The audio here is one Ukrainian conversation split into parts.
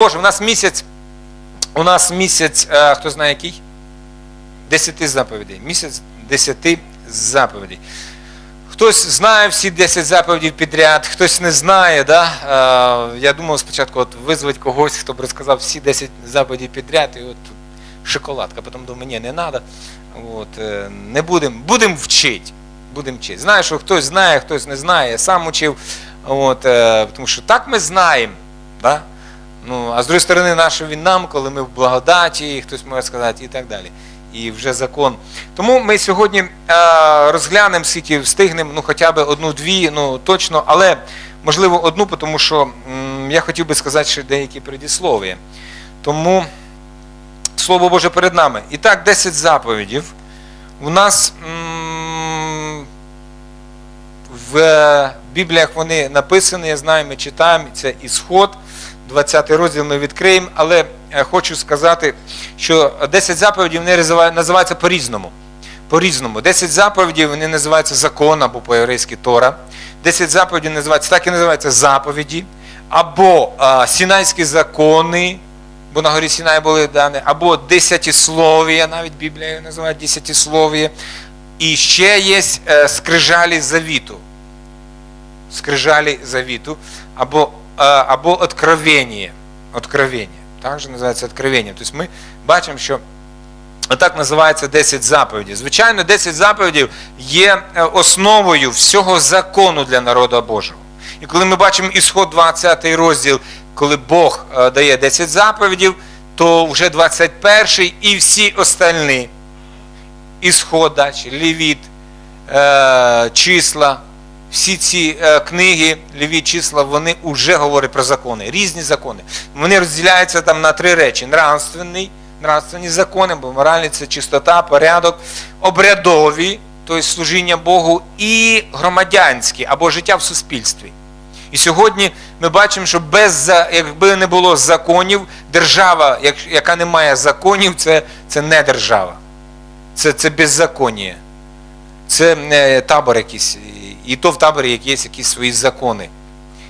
Боже, у нас місяць, у нас місяць, е, хто знає який? Десяти заповідей. Місяць десяти заповідей. Хтось знає всі 10 заповідей підряд, хтось не знає. Да? Е, я думав спочатку от визвати когось, хто б розказав всі 10 заповідей підряд, і от шоколадка. Потім думаю, ні, не треба. От, е, не будемо будем вчити. Будем вчити. Знаю, що хтось знає, хтось не знає, я сам учив. От, е, тому що так ми знаємо. Да? Ну, а з другої сторони, наше він нам, коли ми в благодаті, хтось може сказати, і так далі. І вже закон. Тому ми сьогодні е, розглянемо, скільки встигнемо, ну хоча б одну-дві, ну точно, але можливо одну, тому що м, я хотів би сказати ще деякі предіслов'я. Тому Слово Боже перед нами. І так, 10 заповідів. У нас м, в Бібліях вони написані, я знаю, ми читаємо, це ісход, 20 розділ ми відкриємо, але е, хочу сказати, що 10 заповідей вони називаються по-різному. По-різному. 10 заповідей вони називаються закон або по-єврейськи Тора. 10 заповідей називаються, так і називаються заповіді, або а, Сінайські закони, бо на горі Сінай були дані, або десятислов'я, навіть Біблія називає десятислов'я. І ще є е, скрижалі завіту. Скрижалі завіту, або, або откровення. Откровення. Так же називається откровення. Тобто ми бачимо, що Отак називається 10 заповідей. Звичайно, 10 заповідей є е, основою всього закону для народу Божого. І коли ми бачимо ісход 20 розділ, коли Бог е, дає 10 заповідей, то вже 21 і всі остальні ісход, далі, лівіт, числа, всі ці е, книги, ліві числа, вони вже говорять про закони, різні закони. Вони розділяються там на три речі: нравственний, нравственні закони, бо моральні це чистота, порядок, обрядові, тобто служіння Богу, і громадянські або життя в суспільстві. І сьогодні ми бачимо, що без, якби не було законів, держава, яка не має законів, це, це не держава. Це, це беззаконня. Це е, табор якийсь. І- то в таборі є якісь свої закони.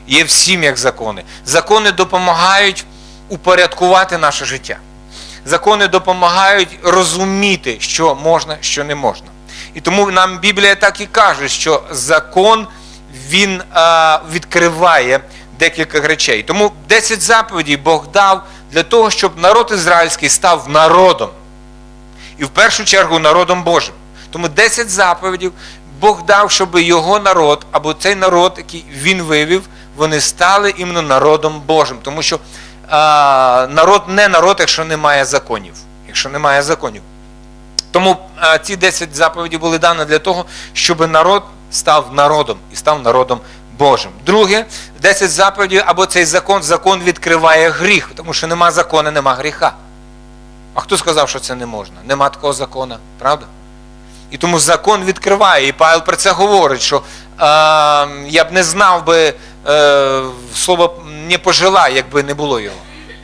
Є в сім'ях закони. Закони допомагають упорядкувати наше життя. Закони допомагають розуміти, що можна, що не можна. І тому нам Біблія так і каже, що закон він а, відкриває декілька речей. Тому 10 заповідей Бог дав для того, щоб народ ізраїльський став народом. І в першу чергу народом Божим. Тому 10 заповідей Бог дав, щоб його народ, або цей народ, який він вивів, вони стали іменно народом Божим. Тому що а, народ не народ, якщо немає законів. Якщо немає законів. Тому а, ці 10 заповідей були дані для того, щоб народ став народом і став народом Божим. Друге, 10 заповідей або цей закон, закон відкриває гріх, тому що нема закону, нема гріха. А хто сказав, що це не можна? Нема такого закону, правда? І тому закон відкриває. І Павел про це говорить, що е, я б не знав би е, слово не пожелай, якби не було його.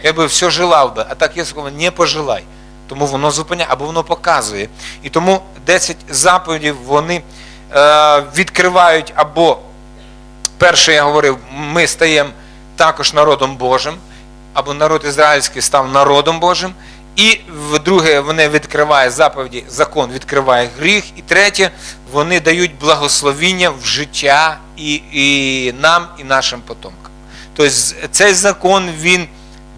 Я би все желав би, а так є слово не пожелай. Тому воно зупиняє або воно показує. І тому 10 заповідей вони е, відкривають або перше, я говорив, ми стаємо також народом Божим, або народ ізраїльський став народом Божим. І друге, вони відкриває заповіді, закон відкриває гріх. І третє, вони дають благословіння в життя і, і нам, і нашим потомкам. Тобто цей закон він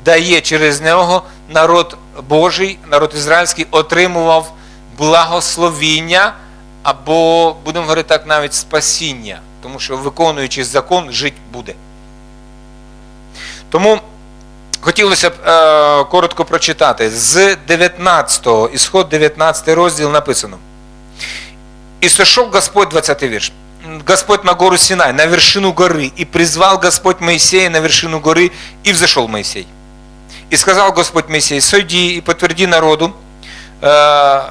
дає через нього народ Божий, народ ізраїльський отримував благословіння, або, будемо говорити так, навіть спасіння, тому що виконуючи закон, жити буде. Тому хотілося б е, коротко прочитати. З 19, ісход 19 розділ написано. «И сошел Господь, 20 вірш, Господь на гору Синай, на вершину горы, и призвал Господь Моисея на вершину горы, и взошел Моисей. И сказал Господь Моисей, сойди и подтверди народу, э,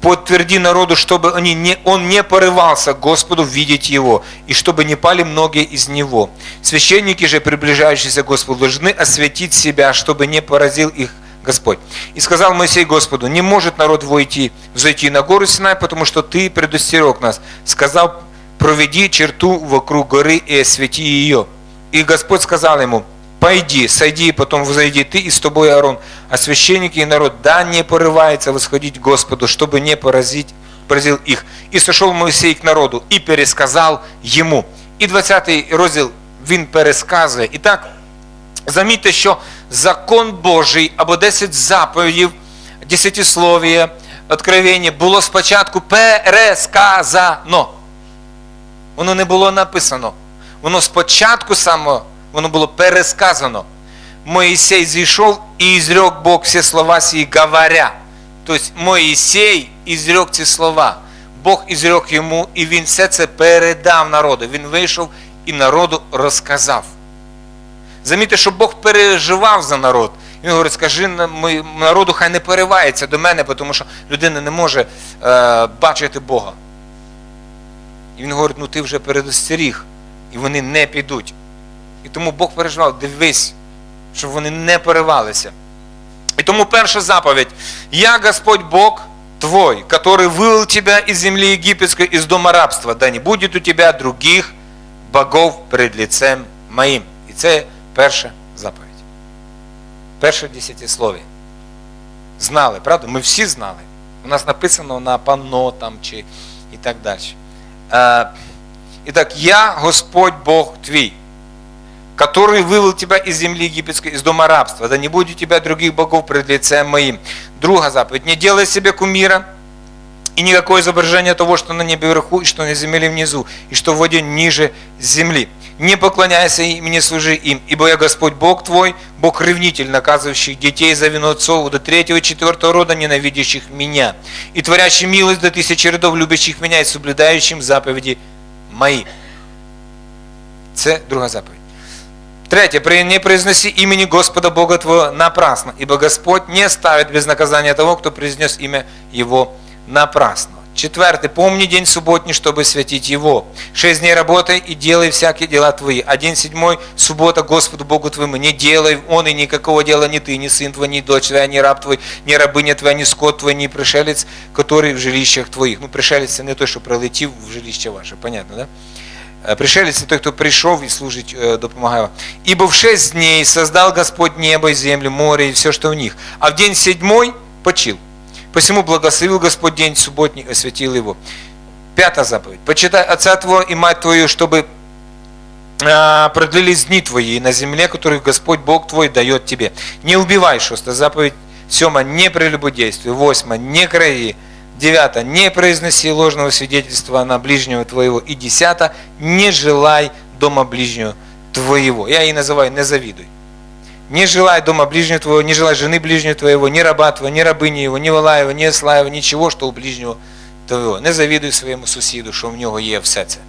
подтверди народу, чтобы они не, он не порывался к Господу видеть его, и чтобы не пали многие из него. Священники же, приближающиеся к Господу, должны осветить себя, чтобы не поразил их Господь. И сказал Моисей Господу, не может народ войти, взойти на гору Синай, потому что ты предостерег нас. Сказал, проведи черту вокруг горы и освети ее. И Господь сказал ему, пойди, сойди, и потом взойди ты, и с тобой Аарон, а священники и народ, да не порывается восходить к Господу, чтобы не поразить, поразил их. И сошел Моисей к народу, і пересказав йому. І 20 розділ він пересказує. І так, замітьте, що закон Божий або 10 заповідів, десятисловія, откровення було спочатку пересказано. Воно не було написано. Воно спочатку само, воно було пересказано. Моїсей зійшов і ізрек Бог всі слова сії, говоря. Тобто Моїсей ізрек ці слова. Бог ізрек йому, і він все це передав народу. Він вийшов і народу розказав. Замітьте, що Бог переживав за народ. Він говорить, скажи народу, хай не переривається до мене, тому що людина не може е, бачити Бога. І він говорить, ну ти вже передостеріг, і вони не підуть. І тому Бог переживав, дивись, щоб вони не переривалися. І тому перша заповідь: Я Господь Бог твой, который вывел тебя из земли египетской, из дома рабства, да не будет у тебя других богов перед лицем моїм. І це перша заповідь. Перше десятислові. Знали, правда? Ми всі знали. У нас написано на панно там чи і так далі. Е, і так, я Господь Бог твій, который вывел тебя из земли египетской, из дома рабства. Да не будет у тебя других богов пред лицем моим. Друга заповедь. Не делай себе кумира и никакое изображение того, что на небе вверху, и что на земле внизу, и что в воде ниже земли. Не поклоняйся им не служи им, ибо я Господь Бог твой, Бог ревнитель, наказывающий детей за вину отцов до третьего и четвертого рода, ненавидящих меня, и творящий милость до тысячи родов, любящих меня и соблюдающим заповеди мои. Це друга заповідь. Третье. Не произноси имени Господа Бога твоего напрасно, ибо Господь не ставит без наказания того, кто произнес имя Его напрасно. Четвертый. Помни день субботний, чтобы святить его. Шесть дней работай и делай всякие дела твои. Один седьмой, суббота Господу Богу твоему. Не делай он и никакого дела ни ты, ни сын твой, ни дочь твоя, ни раб твой, ни рабыня твоя, ни скот твой, ни пришелец, который в жилищах твоих. Ну, пришелец не той, що прилетів в жилище ваше, понятно, да? Пришелец – той, кто пришел и служить допомагає. Ибо в шесть дней создал Господь небо и землю, море и все, что в них. А в день седьмой почил. Посему благословил Господь день субботний, осветил его. Пятая заповедь. Почитай отца твоего и мать твою, чтобы продлились дни твои на земле, которую Господь Бог твой дает тебе. Не убивай, шестая заповедь. Сема, не прелюбодействуй. Восьма, не краи. Девято, не произноси ложного свидетельства на ближнего твоего. И десято, не желай дома ближнего твоего. Я и называю не завидуй. Не желай дома ближнего твоего, не желай жены ближнего твоего, ни раба твоего, ни рабыни его, ни вола его, ни осла его, ничего, что у ближнього твоего. Не завідуй своєму сусіду, що в нього є все це.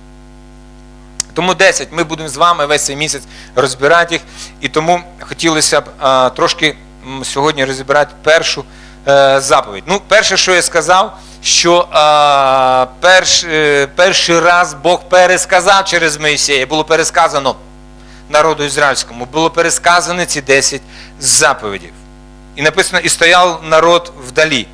Тому 10. Ми будемо з вами весь цей місяць розбирати їх. І тому хотілося б а, трошки сьогодні розібрати першу а, заповідь. Ну, перше, що я сказав, що а, перш, перший раз Бог пересказав через Моїсея, було пересказано народу ізраїльському, було пересказано ці 10 заповідів. І написано, і стояв народ вдалі.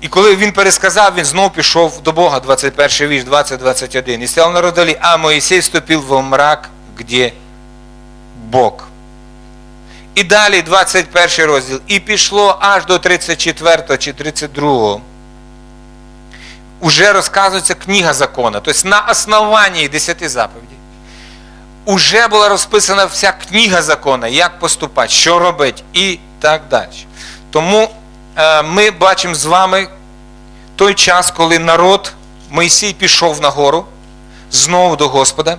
І коли він пересказав, він знов пішов до Бога, 21 вірш, 20-21. І стояв народ вдалі, а Моїсей вступив в мрак, де Бог. І далі 21 розділ. І пішло аж до 34 чи 32 уже розказується книга закона. Тобто на основанні 10 заповідей уже була розписана вся книга закона, як поступати, що робити і так далі. Тому е, ми бачимо з вами той час, коли народ Моїсій пішов на гору знову до Господа.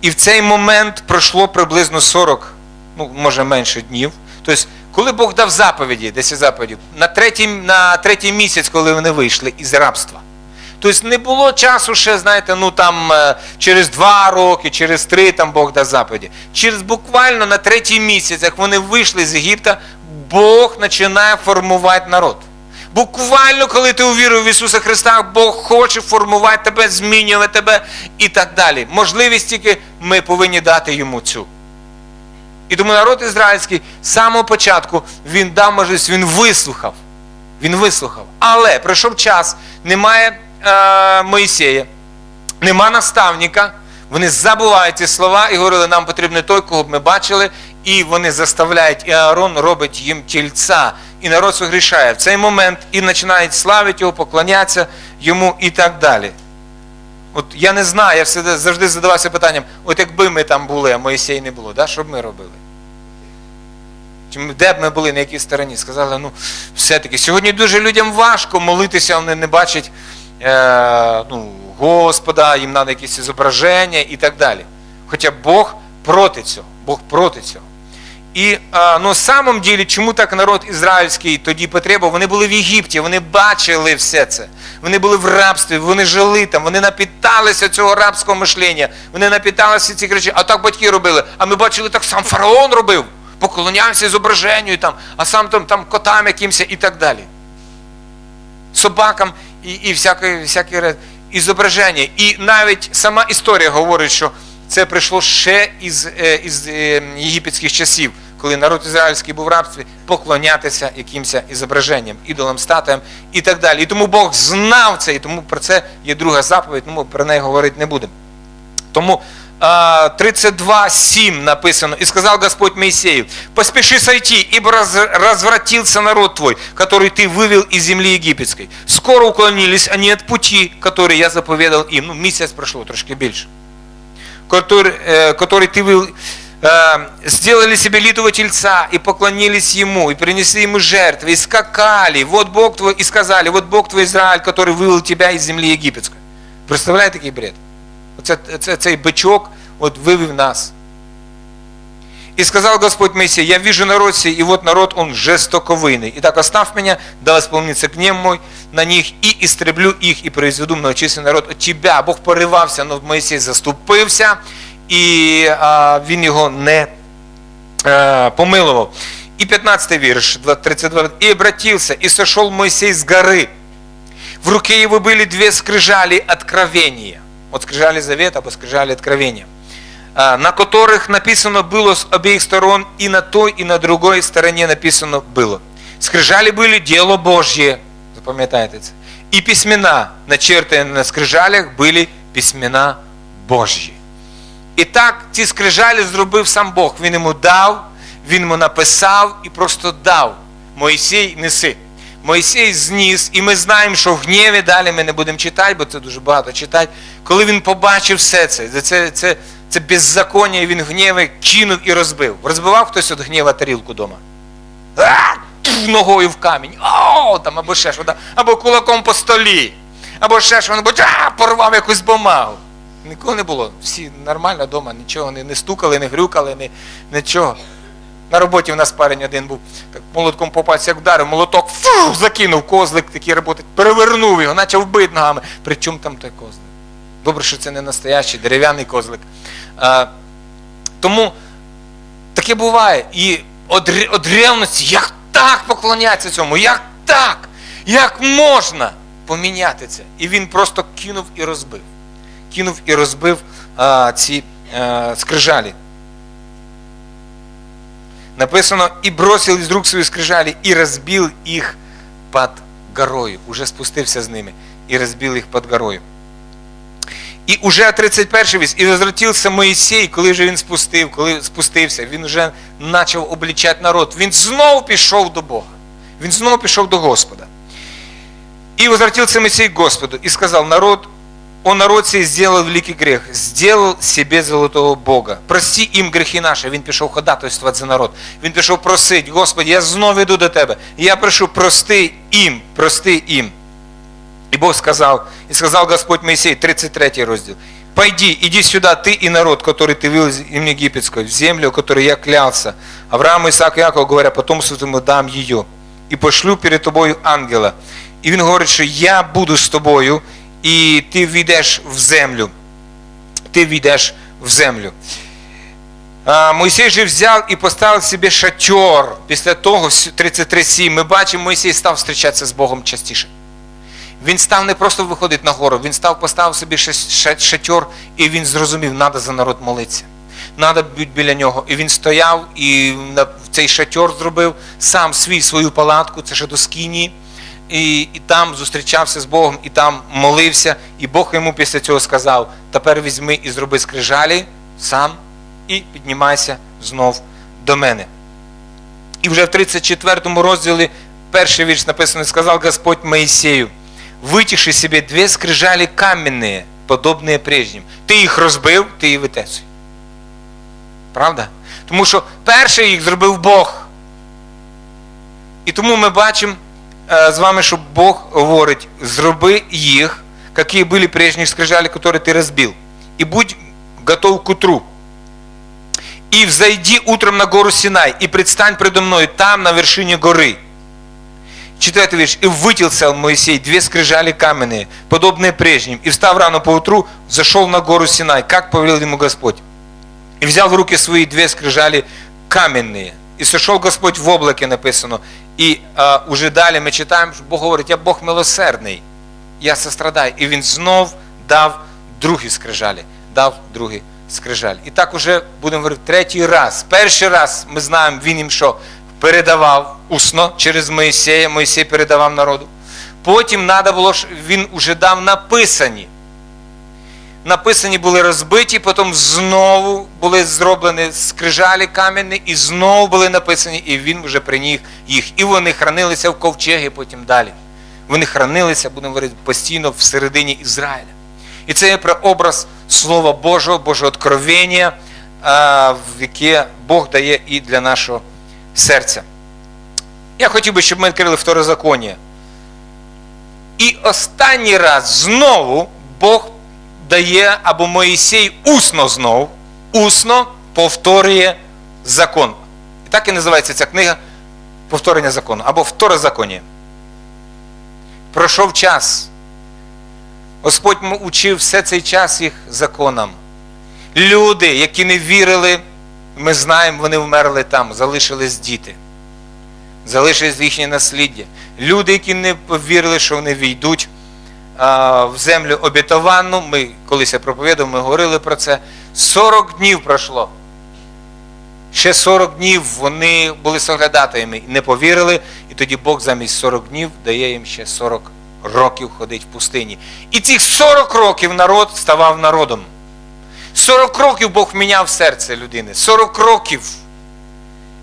І в цей момент пройшло приблизно 40, ну, може менше днів. Тобто, коли Бог дав заповіді, 10 заповідів, на третій, на третій місяць, коли вони вийшли із рабства. Тобто не було часу ще, знаєте, ну там через два роки, через три там Бог дав заповіді. Через буквально на третій місяць, як вони вийшли з Єгипта, Бог починає формувати народ. Буквально, коли ти увірив в Ісуса Христа, Бог хоче формувати тебе, змінювати тебе і так далі. Можливість тільки ми повинні дати йому цю. І тому народ ізраїльський з самого початку він дав можливість, він вислухав. Він вислухав. Але пройшов час, немає е, Моїсея, нема наставника, Вони забувають ці слова і говорили, нам потрібен той, кого б ми бачили, і вони заставляють, і Аарон робить їм тільця. І народ согрішає в цей момент і починають славити його, поклонятися йому і так далі. От я не знаю, я завжди задавався питанням: от якби ми там були, а Моїсей не було, да, що б ми робили? Де б ми були, на якій стороні? Сказали, ну, все-таки сьогодні дуже людям важко молитися, вони не бачать е, ну, Господа, їм треба якісь зображення і так далі. Хоча Бог проти цього, Бог проти цього. І ну, самом ділі, чому так народ ізраїльський тоді потребував? Вони були в Єгипті, вони бачили все це. Вони були в рабстві, вони жили там, вони напіталися цього рабського мишлення, вони напіталися цих речей. А так батьки робили. А ми бачили, так сам фараон робив, поклонявся зображенню, там, а сам там, там котам якимся і так далі. Собакам і, і всякі, всякі зображення. І навіть сама історія говорить, що це прийшло ще із, е, із е, єгипетських часів, коли народ ізраїльський був в рабстві, поклонятися якимось ізображенням, ідолам, статуям і так далі. І тому Бог знав це, і тому про це є друга заповідь, тому про неї говорити не будемо. Тому а, 32.7 написано, «И сказал Господь Моисею, поспеши сойти, ибо раз- развратился народ твой, который ты вывел из земли египетской. Скоро уклонились они от пути, который я заповедал им». Ну, місяць пройшло, трошки більше. Который, э, который ты вывел, э, сделали себе литого тельца и поклонились ему, и принесли ему жертвы, и скакали. Вот Бог твой, и сказали, вот Бог твой Израиль, который вывел тебя из земли египетской. Представляєте, такий бред? Оце, це, цей бичок от вивів нас. И сказал Господь Моисей, я вижу народ сей, и вот народ, он жестоковыйный. Итак, оставь меня, да исполнится гнев мой на них, и истреблю их, и произведу многочисленный народ от тебя. Бог поривався, но Моисей заступився, і а, він його не а, помилував. І 15 вірш, 32. «И обратился, и сошел Моисей с горы. В руке его были две скрижали откровения. Вот скрижали завета, або скрижали откровения а, на которых написано было с обеих сторон, и на той, и на другой стороне написано было. Скрижали были дело Божье, запам'ятайте це. І письмена, начертані на скрижалях, були письмена Божьі. І так ці скрижалі зробив сам Бог. Він йому дав, він йому написав і просто дав. Моїсей неси. Моїсей зніс, і ми знаємо, що в гніві далі ми не будемо читати, бо це дуже багато читати. Коли він побачив все це, це, це, це, беззаконня, і він в гніві кинув і розбив. Розбивав хтось від гніва тарілку вдома? Ногою в камінь, о, там, або ще що, або кулаком по столі, або ще що, або а, порвав якусь бумагу. Нікого не було. Всі нормально вдома, нічого не, не стукали, не грюкали, не, нічого. На роботі в нас парень один був, так молотком по пальці як вдарив, молоток фу, закинув козлик, такий роботи, перевернув його, почав бити ногами. При чому там той козлик? Добре, що це не настоящий дерев'яний козлик. А, тому таке буває. І од, ревності, як так поклонятися цьому, як так? Як можна поміняти це? І він просто кинув і розбив. Кинув і розбив а, ці а, скрижалі. Написано, і бросив із рук свої скрижалі, і розбив їх під горою. Уже спустився з ними і розбив їх під горою. І уже 31 віс, і возвратився Моїсей, коли вже він спустив, коли спустився, він вже почав облічати народ. Він знову пішов до Бога. Він знову пішов до Господа. И возвратился Моисей Господу и сказал, народ, он народ сей сделал великий грех, сделал себе золотого Бога. Прости їм грехи наші. Він пішов ходатайствувати за народ. Він пішов просить, Господи, я знову йду до Тебе. Я прошу, прости їм, прости їм. И Бог сказал, и сказал Господь Моисей, 33 розділ, «Пойди, иди сюда, ты и народ, который ты вывел из земли египетской, в землю, которой я клялся, Аврааму, Исааку, Якову, говоря, потомству твоему дам ее, и пошлю перед тобою ангела». І він говорить, що я буду з тобою, і ти війдеш в землю. Ти війдеш в землю. А, Мойсей же взяв і поставив собі шатер. Після того, 33.7, ми бачимо, Мойсей став зустрічатися з Богом частіше. Він став не просто виходити на гору, він став поставив собі ша- ша- і він зрозумів, треба за народ молитися. Треба бути біля нього. І він стояв і цей шатер зробив сам свій свою палатку, це ще до скині. і, і там зустрічався з Богом, і там молився, і Бог йому після цього сказав: тепер візьми і зроби скрижалі сам і піднімайся знов до мене. І вже в 34 розділі перший вірш написано, сказав Господь Моїсею, витіши собі дві скрижалі кам'яні, подобні прежнім. Ти їх розбив, ти їх витесуй. Правда? Тому що перший їх зробив Бог. І тому ми бачимо е, з вами, що Бог говорить, зроби їх, які були прежні скрижалі, які ти розбив. І будь готов к утру. И взойди утром на гору Синай, и предстань предо мною там, на вершине горы. Четвертый вірш. И вытелся Моисей две скрижали каменные, подобные прежним, и встав рано поутру, зашел на гору Синай, как повелел ему Господь. И взял в руки свои две скрижали каменные. И сошел Господь в облаке, написано. І а, уже далі ми читаємо, що Бог говорить, я Бог милосердний, я сострадаю. І він знов дав другі скрижалі, дав другі скрижалі. І так уже будемо говорити третій раз. Перший раз ми знаємо, він їм що передавав усно через Моїсея, Моїсей передавав народу. Потім треба було, він уже дав написані. Написані були розбиті, потім знову були зроблені скрижалі кам'яні, і знову були написані, і він вже приніг їх. І вони хранилися в ковчегі потім далі. Вони хранилися, будемо говорити, постійно всередині Ізраїля. І це є прообраз Слова Божого, Божого откровення, яке Бог дає і для нашого серця. Я хотів би, щоб ми відкрили второзаконня. І останній раз знову Бог дає, або Моїсей усно знов, усно повторює закон. І так і називається ця книга повторення закону, або второзаконня. Пройшов час. Господь учив все цей час їх законам. Люди, які не вірили, ми знаємо, вони вмерли там, залишились діти. Залишились їхнє насліддя. Люди, які не повірили, що вони війдуть а, в землю обітовану, ми колись я проповідав, ми говорили про це. 40 днів пройшло. Ще 40 днів вони були соглядатаями і не повірили, і тоді Бог замість 40 днів дає їм ще 40 років ходить в пустині. І цих 40 років народ ставав народом. 40 років Бог міняв серце людини. 40 років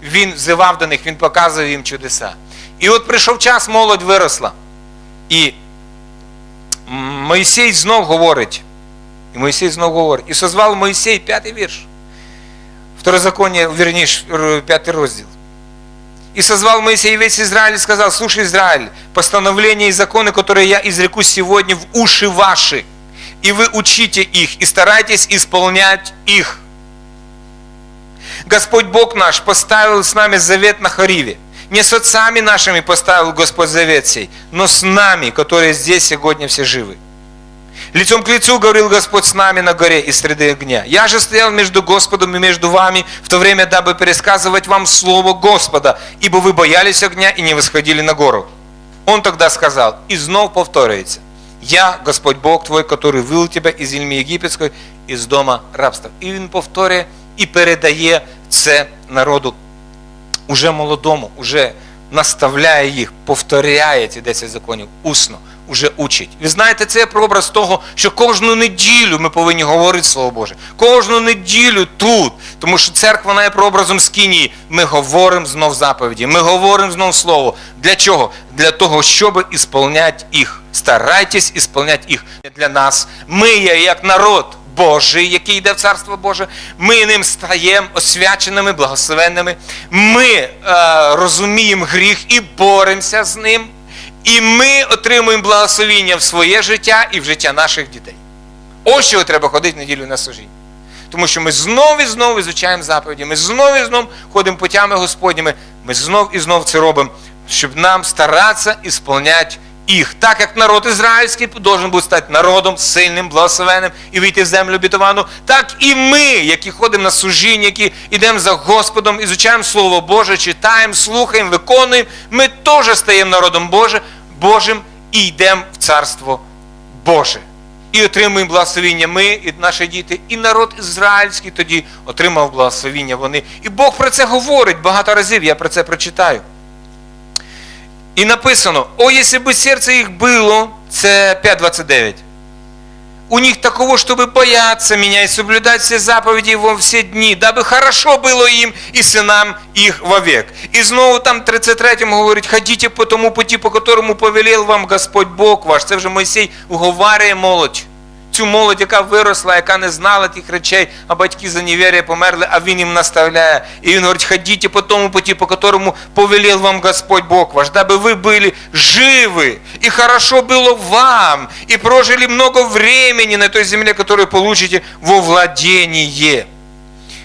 він взивав до них, він показував їм чудеса. І от прийшов час, молодь виросла. І Моїсей знов говорить. І Моїсей знов говорить. І созвав Моїсей п'ятий вірш. Второзаконие, вернее, р- пятый раздел. И созвал Моисей весь Израиль и сказал, слушай, Израиль, постановления и законы, которые я изреку сегодня в уши ваши, и вы учите их, и старайтесь исполнять их. Господь Бог наш поставил с нами завет на Хариве. Не с отцами нашими поставил Господь завет сей, но с нами, которые здесь сегодня все живы. Лицом к лицу говорил Господь с нами на горе из среды огня. Я же стоял между Господом и между вами в то время, дабы пересказывать вам слово Господа, ибо вы боялись огня и не восходили на гору. Он тогда сказал, и знов повторяется, «Я, Господь Бог твой, который вывел тебя из земли єгипетської, із дома рабства». І він повторює і передає це народу уже молодому, уже наставляє їх, повторяє ці 10 законів усно, уже учить. Ви знаєте, це прообраз того, що кожну неділю ми повинні говорити Слово Боже. Кожну неділю тут, тому що церква вона є прообразом скинії. Ми говоримо знов заповіді, ми говоримо знов Слово. Для чого? Для того, щоб ісполняти їх. Старайтесь ісполняти їх для нас. Ми є як народ. Божий, який йде в Царство Боже, ми ним стаємо освяченими, благословенними. Ми е, розуміємо гріх і боремося з ним. І ми отримуємо благословіння в своє життя і в життя наших дітей. Ось чого треба ходити неділю на служіння. Тому що ми знов і знов ізучаємо заповіді, ми знов і знов ходимо путями Господніми, ми знов і знов це робимо, щоб нам старатися ісполняти їх. Так як народ ізраїльський должен був стати народом сильним, благословенним і вийти в землю обітовану, так і ми, які ходимо на служіння, які йдемо за Господом, ізучаємо Слово Боже, читаємо, слухаємо, виконуємо, ми теж стаємо народом Боже, Божим і йдемо в Царство Боже. І отримуємо благословіння ми, і наші діти, і народ ізраїльський тоді отримав благословіння вони. І Бог про це говорить багато разів, я про це прочитаю. І написано: О, якщо би серце їх було, це 5.29 У них такого, чтобы бояться меня и соблюдать все заповеди его все дни, дабы хорошо было им и сынам их вовек. И снова там 33 говорить, ходите по тому пути, по которому повелел вам Господь Бог ваш. Це вже Мойсей уговарює молодь. Цю молодь, яка виросла, яка не знала тих речей, а батьки за невір'я померли, а він їм наставляє. І він говорить, ходіть по тому пути, по которому повелел вам Господь Бог ваш, дабы вы были живы, и хорошо было вам, и прожили много времени на той земле, которую получите во владение.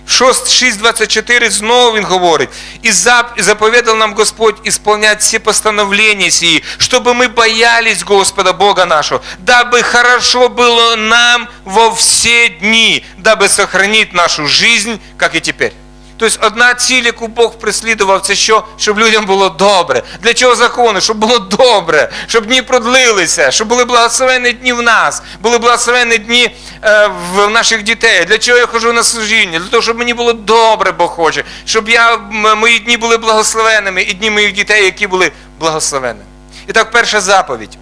6.24 знову він говорить, «І зап- і заповедал нам Господь исполнять все постановления сии, чтобы мы боялись Господа Бога нашего, дабы хорошо было нам во все дни, дабы сохранить нашу жизнь, как и теперь». Тобто одна ціль, яку Бог преслідував, це що? Щоб людям було добре. Для чого закони? Щоб було добре, щоб дні продлилися, щоб були благословенні дні в нас, були благословенні дні е, в наших дітей. Для чого я хожу на служіння? Для того, щоб мені було добре, Бог хоче, щоб я, мої дні були благословенними і дні моїх дітей, які були благословенними. І так, перша заповідь.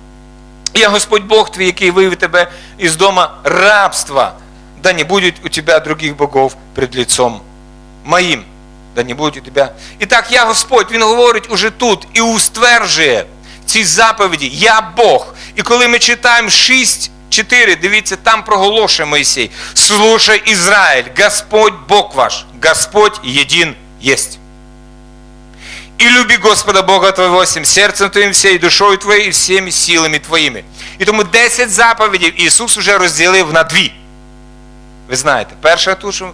Я Господь Бог твій, який вивів тебе із дома рабства, да не будет у тебя других богов пред лицом моїм, да не буде у тебе. І так я Господь, Він говорить уже тут і устверджує в цій заповіді, я Бог. І коли ми читаємо 6, 4, дивіться, там проголошує Моїсей, слушай Ізраїль, Господь Бог ваш, Господь един есть. И люби Господа Бога твоего всем сердцем твоим, всей душою твоєю і всіми силами твоїми. І тому 10 заповідей Ісус уже розділив на дві. Ви знаєте, перша ту, що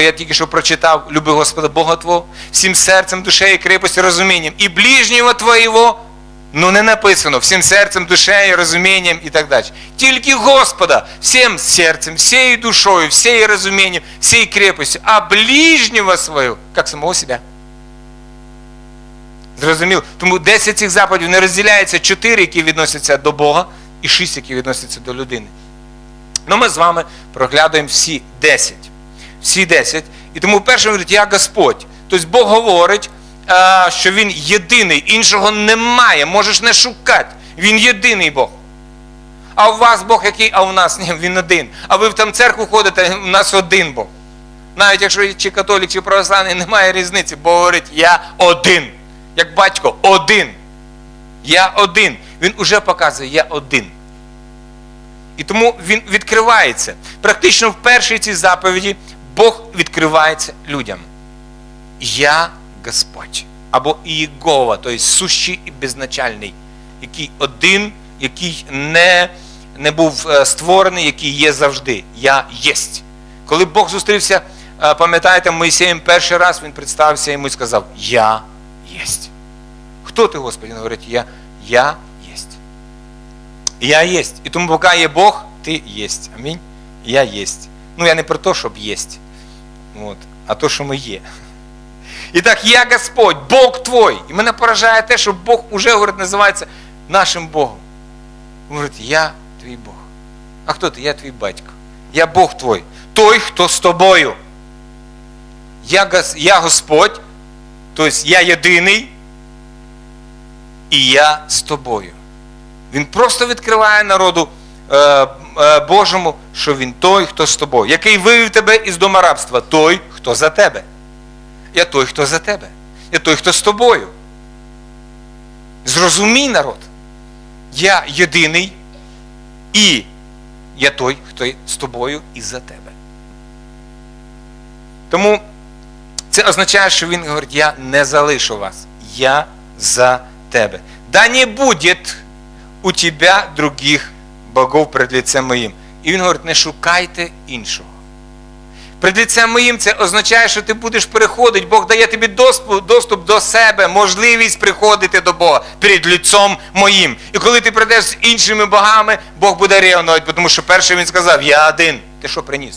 я тільки що прочитав, люби Господа Бога Твого, всім серцем, душею, крепостю, розумінням. І ближнього Твоєго, ну не написано, всім серцем, душею, розумінням і так далі. Тільки Господа, всім серцем, всією душою, всією розумінням, всією крепостю, а ближнього свого, як самого себя. Зрозумів? Тому 10 цих заповідей не розділяється 4, які відносяться до Бога, і 6, які відносяться до людини. Ну, ми з вами проглядаємо всі 10. Всі 10. І тому перше говорить, я Господь. Тобто Бог говорить, що Він єдиний, іншого немає, можеш не шукати. Він єдиний Бог. А у вас Бог який, а у нас ні, він один. А ви в там церкву ходите, у нас один Бог. Навіть якщо чи католік, чи православний, немає різниці, бо говорить, я один. Як батько, один. Я один. Він уже показує, я один. І тому він відкривається. Практично в першій цій заповіді Бог відкривається людям. Я Господь. Або Ієгова, тобто сущий і безначальний, який один, який не, не був е, створений, який є завжди. Я єсть. Коли Бог зустрівся, е, пам'ятаєте, Моїсеєм перший раз він представився йому і сказав: Я єсть. Хто ти, Господи? Він говорить, я, я єсть. Я єсть. І тому, поки є Бог, ти єсть. Амінь. Я єсть. Ну, я не про те, щоб єсть. От, а то, що ми є. І так, я Господь, Бог твой. І мене поражає те, що Бог уже говорить, називається нашим Богом. Він говорить, я твій Бог. А хто ти? Я твій батько. Я Бог твой. Той, хто з тобою. Я, я Господь, тобто я єдиний, і я з тобою. Він просто відкриває народу е, Божому, що він той, хто з тобою, який вивів тебе із дома рабства, той, хто за тебе. Я той, хто за тебе. Я той, хто з тобою. Зрозумій народ. Я єдиний і я той, хто з тобою і за тебе. Тому це означає, що він говорить, я не залишу вас. Я за тебе. Да не будет у тебя других богов перед лицем моїм. І він говорить, не шукайте іншого. Перед лицем моїм це означає, що ти будеш переходити. Бог дає тобі доступ, доступ до себе, можливість приходити до Бога перед лицом моїм. І коли ти прийдеш з іншими богами, Бог буде ревнувати, тому що перший він сказав: Я один. Ти що приніс?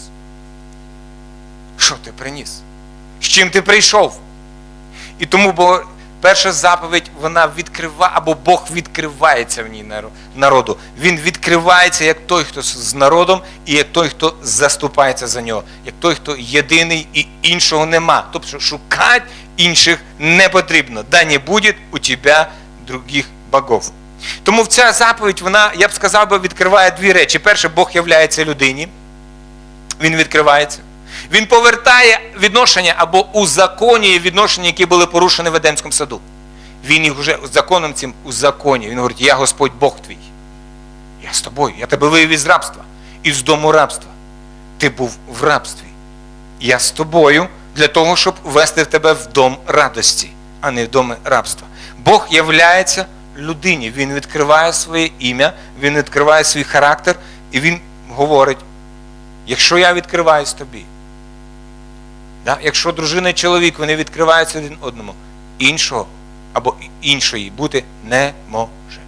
Що ти приніс? З чим ти прийшов? І тому бо перша заповідь, вона відкриває, або Бог відкривається в ній наро- народу. Він відкривається як той, хто з народом, і як той, хто заступається за нього, як той, хто єдиний і іншого нема. Тобто шукати інших не потрібно. Да не буде у тебе других богов. Тому ця заповідь, вона, я б сказав, би, відкриває дві речі. Перше, Бог являється людині, він відкривається. Він повертає відношення або узаконює відношення, які були порушені в Едемському саду. Він їх уже законом цим узаконює. Він говорить, я Господь Бог твій. Я з тобою, я тебе вивів із рабства, із дому рабства. Ти був в рабстві. Я з тобою для того, щоб ввести тебе в дом радості, а не в дом рабства. Бог являється людині, Він відкриває своє ім'я, Він відкриває свій характер, і Він говорить: якщо я відкриваюсь тобі, да? якщо дружина і чоловік вони відкриваються один одному, іншого або іншої бути не може.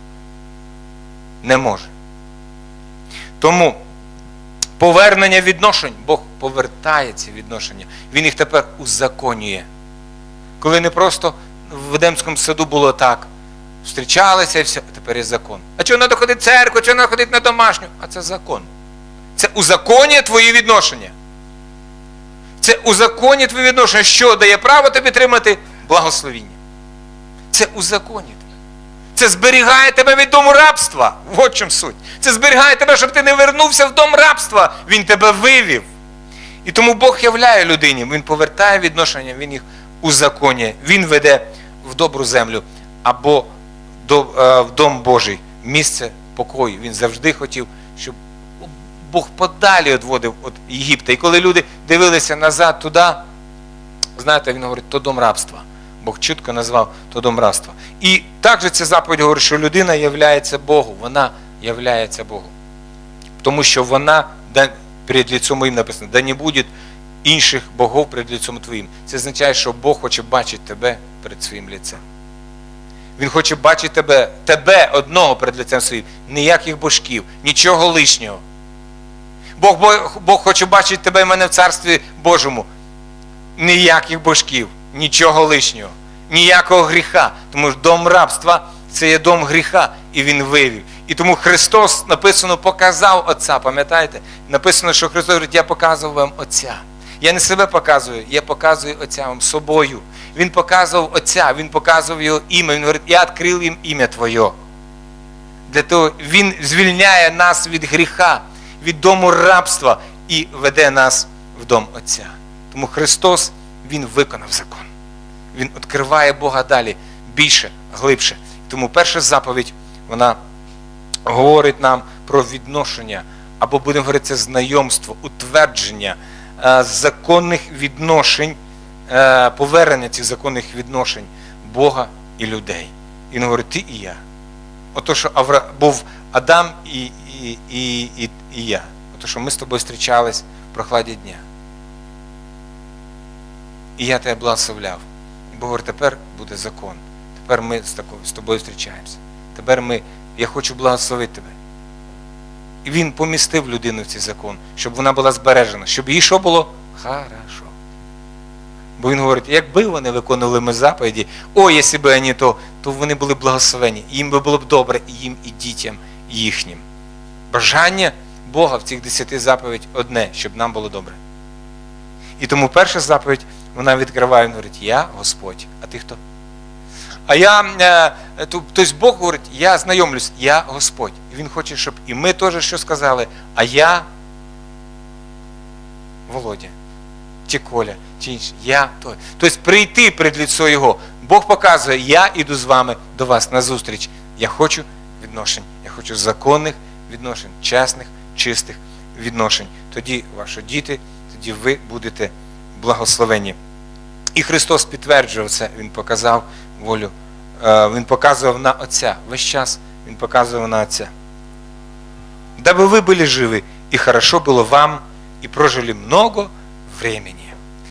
Не може. Тому повернення відношень, Бог повертає ці відношення. Він їх тепер узаконює. Коли не просто в Едемському саду було так, зустрічалися і все, а тепер є закон. А чого треба ходити в церкву, чого треба ходити на домашню? А це закон. Це узаконює твої відношення. Це узаконює твої відношення, що дає право тобі тримати благословіння. Це узаконює. Це зберігає тебе від дому рабства. От чим суть. Це зберігає тебе, щоб ти не вернувся в дом рабства. Він тебе вивів. І тому Бог являє людині, Він повертає відношення, Він їх узаконює, Він веде в добру землю або е, в дом Божий, місце покою. Він завжди хотів, щоб Бог подалі відводив від Єгипта. І коли люди дивилися назад туди, знаєте, він говорить, то дом рабства. Бог чітко назвав то дом рабства. І також ця заповідь говорить, що людина являється Богу, вона являється Богу. Тому що вона перед лицом моїм написано, да не буде інших богов перед лицом твоїм. Це означає, що Бог хоче бачити тебе перед своїм лицем. Він хоче бачити тебе, тебе одного перед лицем своїм, ніяких божків, нічого лишнього. Бог, Бог, хоче бачити тебе і мене в царстві Божому. Ніяких божків, нічого лишнього, ніякого гріха. Тому що дом рабства це є дом гріха, і він вивів. І тому Христос написано показав Отця. Пам'ятаєте? Написано, що Христос говорить, я показував вам Отця. Я не себе показую, я показую Отця вам собою. Він показував Отця, Він показував його ім'я. Він говорить, я відкрив їм ім'я Твоє. Для того Він звільняє нас від гріха, від дому рабства і веде нас в дом Отця. Тому Христос, Він виконав закон. Він відкриває Бога далі більше, глибше. Тому перша заповідь, вона говорить нам про відношення, або будемо говорити, це знайомство, утвердження е, законних відношень, е, повернення цих законних відношень Бога і людей. Він говорить, ти і я. Ото, що Авра... був Адам і, і, і, і, я. Ото, що ми з тобою зустрічались в прохладі дня. І я тебе благословляв. І Бог говорить, тепер буде закон. Тепер ми з, такою, з тобою зустрічаємося. Тепер ми, я хочу благословити тебе. І він помістив людину в цей закон, щоб вона була збережена, щоб їй що було? Хорошо. Бо він говорить, якби вони виконували ми заповіді, о, якщо б вони то, то вони були благословені. Їм би було б добре, і їм, і дітям їхнім. Бажання Бога в цих десяти заповідь одне, щоб нам було добре. І тому перша заповідь, вона відкриває, він говорить, я Господь, а ти хто? А я, е, тобто Бог говорить, я знайомлюсь, я Господь. І Він хоче, щоб і ми теж що сказали, а я Володя, чи Коля, чи інший, я той. Тобто прийти перед лицо Його. Бог показує, я іду з вами до вас на зустріч. Я хочу відношень, я хочу законних відношень, чесних, чистих відношень. Тоді ваші діти, тоді ви будете благословені. І Христос підтверджував це, Він показав волю, е, Він показував на Отця. Весь час Він показував на Отця. Дабы вы были живы, и хорошо было вам, и прожили много времени.